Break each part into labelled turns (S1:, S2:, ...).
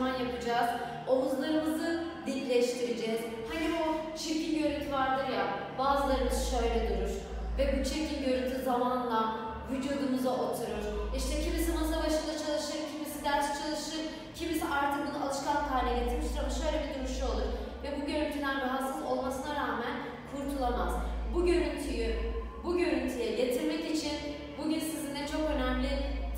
S1: antrenman yapacağız. Omuzlarımızı dikleştireceğiz. Hani o çirkin görüntü vardır ya, bazılarımız şöyle durur. Ve bu çirkin görüntü zamanla vücudumuza oturur. İşte kimisi masa başında çalışır, kimisi ders çalışır, kimisi artık bunu alışkanlık haline getirmiştir ama şöyle bir duruşu olur. Ve bu görüntüden rahatsız olmasına rağmen kurtulamaz. Bu görüntüyü, bu görüntüye getirmek için bugün sizinle çok önemli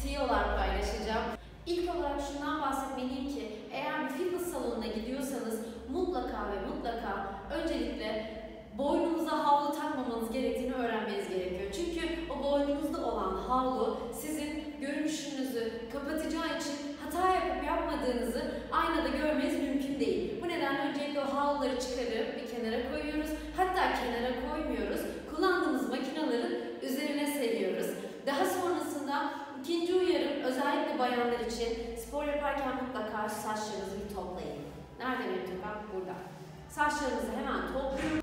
S1: tiyolar paylaşacağım. İlk olarak şundan bahsetmeliyim ki eğer bir fitness salonuna gidiyorsanız mutlaka ve mutlaka öncelikle boynunuza havlu takmamanız gerektiğini öğrenmeniz gerekiyor. Çünkü o boynunuzda olan havlu sizin görünüşünüzü kapatacağı için hata yapıp yapmadığınızı aynada görmeniz mümkün değil. Bu nedenle öncelikle o havluları çıkarıp bir kenara koyuyoruz. Hatta kenara koymuyoruz. Kullandığımız makinelerin üzerine seriyoruz. Daha sonrasında ikinci uyarım özellikle bayanlar için spor yaparken mutlaka saçlarınızı bir toplayın. Nerede benim tokam? Burada. Saçlarınızı hemen topluyoruz.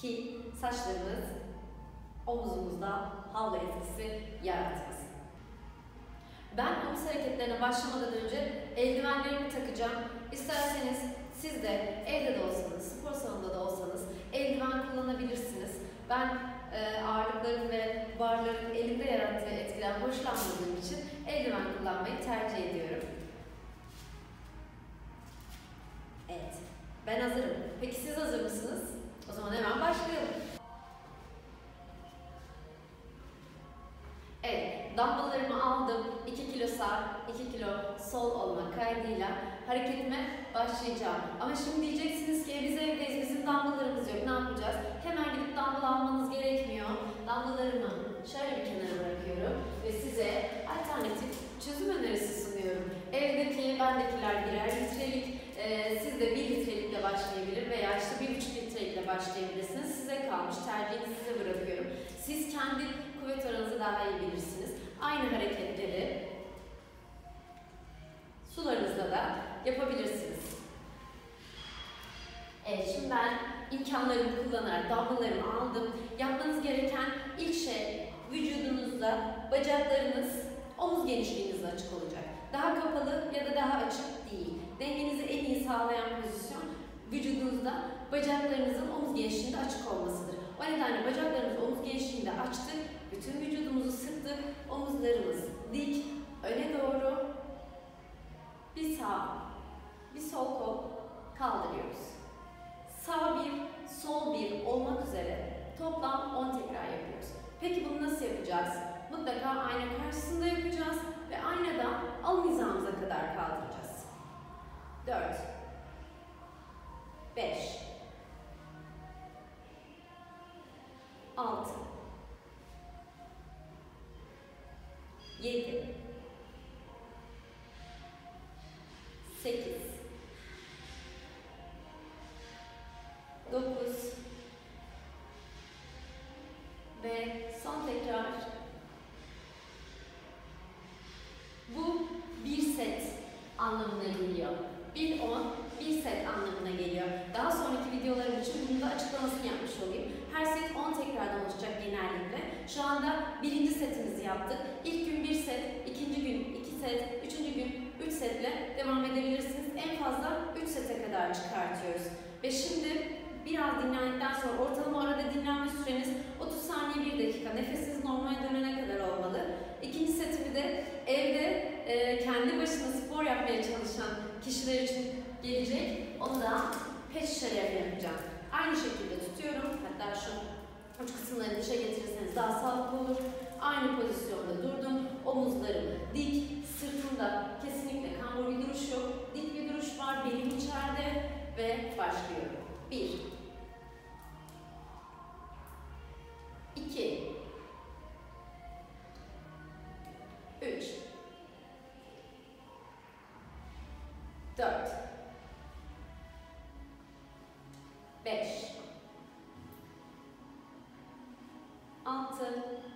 S1: Ki saçlarımız omuzumuzda havlu etkisi yaratmasın. Ben omuz hareketlerine başlamadan önce eldivenlerimi takacağım. İsterseniz siz de evde de olsanız, spor salonunda da olsanız eldiven kullanabilirsiniz. Ben e, ağırlıkların ve barların elimde yarattığı etkiden hoşlanmadığım için eldiven kullanmayı tercih ediyorum. Evet, ben hazırım. Peki siz hazır mısınız? O zaman hemen başlayalım. Evet, dumbbelllarımı aldım. 2 kilo sağ, 2 kilo sol olma kaydıyla hareketime başlayacağım. Ama şimdi diyeceksiniz ki biz evdeyiz, bizim dumbbelllarımız yok. Ne yapacağız? Hemen gidip dumbbell almanız gerekmiyor. Dumbbelllarımı şöyle bir kenara bırakıyorum ve size alternatif çözüm önerisi sunuyorum. Evdeki, bendekiler birer başlayabilirsiniz. Size kalmış, tercihini size bırakıyorum. Siz kendi kuvvet oranınızı daha iyi bilirsiniz. Aynı hareketleri sularınızda da yapabilirsiniz. Evet, şimdi ben imkanlarımı kullanarak damlalarımı aldım. Yapmanız gereken ilk şey vücudunuzda bacaklarınız omuz genişliğinizde açık olacak. Daha kapalı ya da daha açık değil. Dengenizi en iyi sağlayan pozisyon vücudunuzda bacaklarınızın omuz genişliğinde açık olmasıdır. O nedenle bacaklarımızı omuz genişliğinde açtık, bütün vücudumuzu sıktık, omuzlarımız dik, öne doğru bir sağ, bir sol kol kaldırıyoruz. Sağ bir, sol bir olmak üzere toplam 10 tekrar yapıyoruz. Peki bunu nasıl yapacağız? Mutlaka ayna karşısında yapacağız ve aynadan alın hizamıza kadar kaldıracağız. 4 6 7 8 9 ve son tekrar bu bir set anlamına geliyor. Bir on, bir set anlamına geliyor. Daha sonraki videolarım için bunun da açıklamasını yapmış olayım. Her set 10 tekrardan oluşacak genellikle. Şu anda birinci setimizi yaptık. İlk gün bir set, ikinci gün iki set, üçüncü gün üç setle devam edebilirsiniz. En fazla üç sete kadar çıkartıyoruz. Ve şimdi biraz dinlendikten sonra ortalama arada dinlenme süreniz 30 saniye 1 dakika. Nefesiniz normale dönene kadar olmalı. İkinci setimi de evde e, kendi başına spor yapmaya çalışan kişiler için gelecek. Onu da pet şişelerle yapacağım. Aynı şekilde tutuyorum. Hatta şu uç kısımları dışa getirirseniz daha sağlıklı olur. Aynı pozisyonda durdum. Omuzlarım dik, sırtımda kesinlikle kambur bir duruş yok. Dik bir duruş var, belim içeride ve başlıyorum. 1 2 6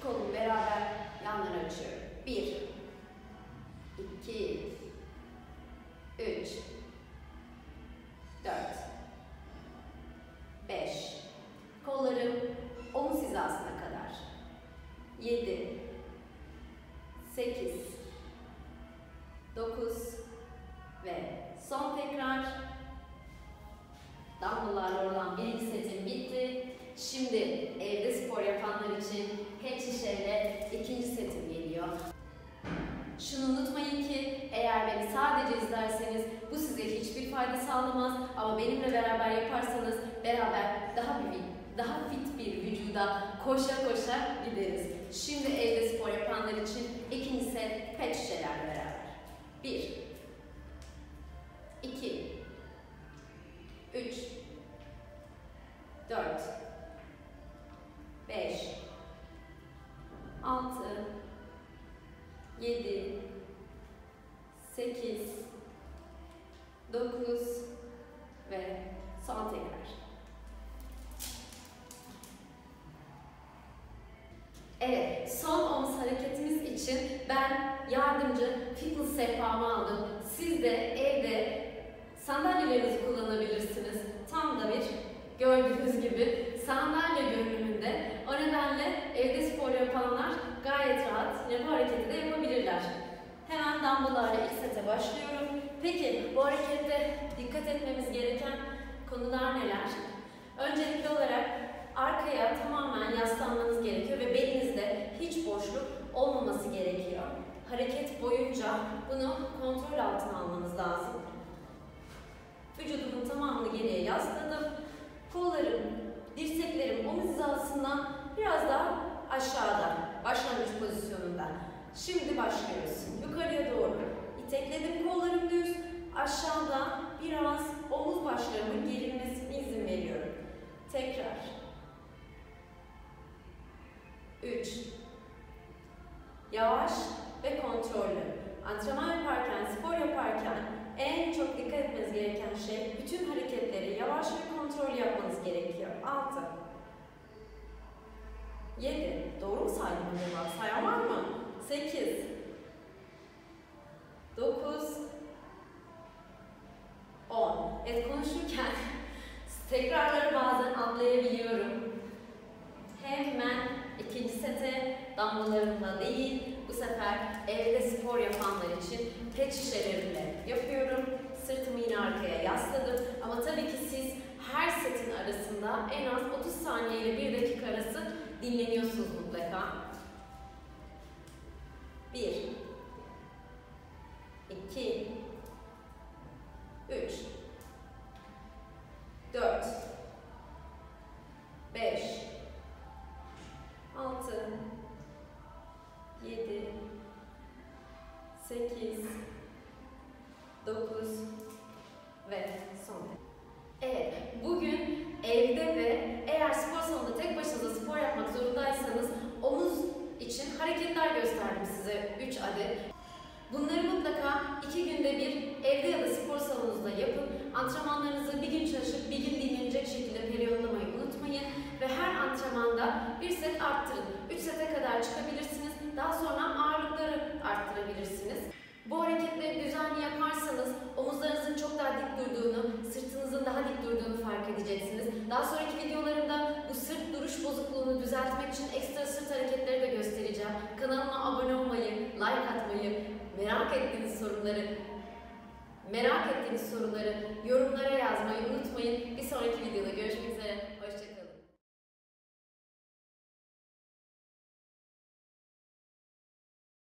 S1: İki beraber yanlara açıyorum. Bir, iki, üç, geliyor. Şunu unutmayın ki eğer beni sadece izlerseniz bu size hiçbir fayda sağlamaz ama benimle beraber yaparsanız beraber daha bir daha fit bir vücuda koşa koşa gideriz. Şimdi evde spor yapanlar için ikinci set pet şişelerle beraber. 1 2 3 4 5 7 8 9 ve son tekrar. Evet, son omuz hareketimiz için ben yardımcı fitness sehpamı aldım. Siz de evde sandalyelerinizi kullanabilirsiniz. Tam da bir gördüğünüz gibi sandalye görünümünde. O nedenle evde spor yapanlar gayet rahat yine hareketi de yapabilirler. Hemen dumbbell'larla ilk sete başlıyorum. Peki bu harekette dikkat etmemiz gereken konular neler? Öncelikli olarak arkaya tamamen yaslanmanız gerekiyor ve belinizde hiç boşluk olmaması gerekiyor. Hareket boyunca bunu kontrol altına almanız lazım. Vücudumun tamamını geriye yasladım. Kollarım, dirseklerim omuz hizasından biraz daha aşağıda, başlangıç pozisyonunda. Şimdi başlıyoruz. Yukarıya doğru itekledim kollarım düz. Aşağıda biraz omuz başlarımın gerilmesine izin veriyorum. Tekrar. 3 Yavaş ve kontrollü. Antrenman yaparken, spor yaparken en çok dikkat etmeniz gereken şey bütün hareketleri yavaş ve kontrollü yapmanız gerekiyor. 6 7 Doğru mu saydım acaba? Sayan var mı? 8 9 10 Evet konuşurken tekrarları bazen atlayabiliyorum. Hemen ikinci sete damlalarımla değil, bu sefer evde spor yapanlar için pet şişelerimle yapıyorum. Sırtımı yine arkaya yasladım. Ama tabii ki siz her setin arasında en az 30 saniye ile 1 dakika arası dinleniyorsunuz size 3 adet. Bunları mutlaka iki günde bir evde ya da spor salonunuzda yapın. Antrenmanlarınızı bir gün çalışıp bir gün dinlenecek şekilde periyodlamayı unutmayın. Ve her antrenmanda bir set arttırın. 3 sete kadar çıkabilirsiniz. Daha sonra ağırlıkları arttırabilirsiniz. Bu hareketleri düzenli yaparsanız omuzlarınızın çok daha dik durduğunu, sırtınızın daha dik durduğunu fark edeceksiniz. Daha sonraki videolarımda bu sırt duruş bozukluğunu düzeltmek için ekstra sırt hareketleri merak ettiğiniz soruları merak ettiğiniz soruları yorumlara yazmayı unutmayın. Bir sonraki videoda görüşmek üzere.